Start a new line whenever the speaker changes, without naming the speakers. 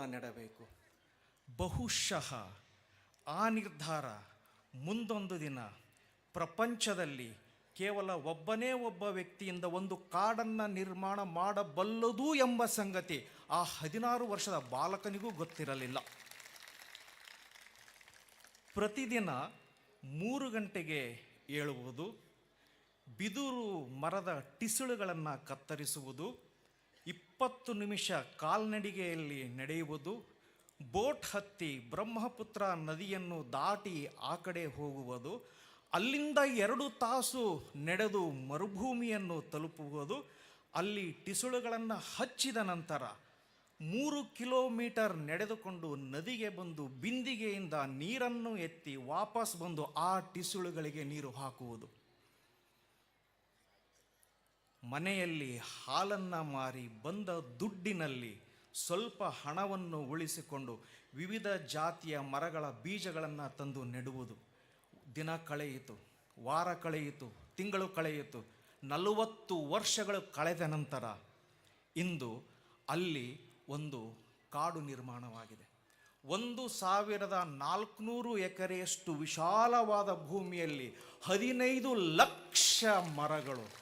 ಗಿಡವನ್ನು ನೆಡಬೇಕು. ಬಹುಶಃ ಆ ನಿರ್ಧಾರ ಮುಂದೊಂದು ದಿನ ಪ್ರಪಂಚದಲ್ಲಿ ಕೇವಲ ಒಬ್ಬನೇ ಒಬ್ಬ ವ್ಯಕ್ತಿಯಿಂದ ಒಂದು ಕಾಡನ್ನು ನಿರ್ಮಾಣ ಮಾಡಬಲ್ಲದು ಎಂಬ ಸಂಗತಿ ಆ ಹದಿನಾರು ವರ್ಷದ ಬಾಲಕನಿಗೂ ಗೊತ್ತಿರಲಿಲ್ಲ. ಪ್ರತಿದಿನ ಮೂರು ಗಂಟೆಗೆ ಏಳುವುದು, ಬಿದುರು ಮರದ ಟಿಸುಳುಗಳನ್ನು ಕತ್ತರಿಸುವುದು ಇಪ್ಪತ್ತು ನಿಮಿಷ ಕಾಲ್ನಡಿಗೆಯಲ್ಲಿ ನಡೆಯುವುದು. ಬೋಟ್ ಹತ್ತಿ ಬ್ರಹ್ಮಪುತ್ರ ನದಿಯನ್ನು ದಾಟಿ ಆ ಕಡೆ ಹೋಗುವುದು. ಅಲ್ಲಿಂದ ಎರಡು ತಾಸು ನಡೆದು ಮರುಭೂಮಿಯನ್ನು ತಲುಪುವುದು. ಅಲ್ಲಿ ಟಿಸುಳುಗಳನ್ನು ಹಚ್ಚಿದ ನಂತರ ಮೂರು ಕಿಲೋಮೀಟರ್ ನಡೆದುಕೊಂಡು ನದಿಗೆ ಬಂದು ಬಿಂದಿಗೆಯಿಂದ ನೀರನ್ನು ಎತ್ತಿ ವಾಪಸ್ ಬಂದು ಆ ಟಿಸುಳುಗಳಿಗೆ ನೀರು ಹಾಕುವುದು. ಮನೆಯಲ್ಲಿ ಹಾಲನ್ನು ಮಾರಿ ಬಂದ ದುಡ್ಡಿನಲ್ಲಿ ಸ್ವಲ್ಪ ಹಣವನ್ನು ಉಳಿಸಿಕೊಂಡು ವಿವಿಧ ಜಾತಿಯ ಮರಗಳ ಬೀಜಗಳನ್ನು ತಂದು ನೆಡುವುದು. ದಿನ ಕಳೆಯಿತು, ವಾರ ಕಳೆಯಿತು, ತಿಂಗಳು ಕಳೆಯಿತು, ನಲವತ್ತು ವರ್ಷಗಳು ಕಳೆದ ನಂತರ ಇಂದು ಅಲ್ಲಿ ಒಂದು ಕಾಡು ನಿರ್ಮಾಣವಾಗಿದೆ. ಒಂದು ಸಾವಿರದ ನಾಲ್ಕುನೂರು ಎಕರೆಯಷ್ಟು ವಿಶಾಲವಾದ ಭೂಮಿಯಲ್ಲಿ ಹದಿನೈದು ಲಕ್ಷ ಮರಗಳು.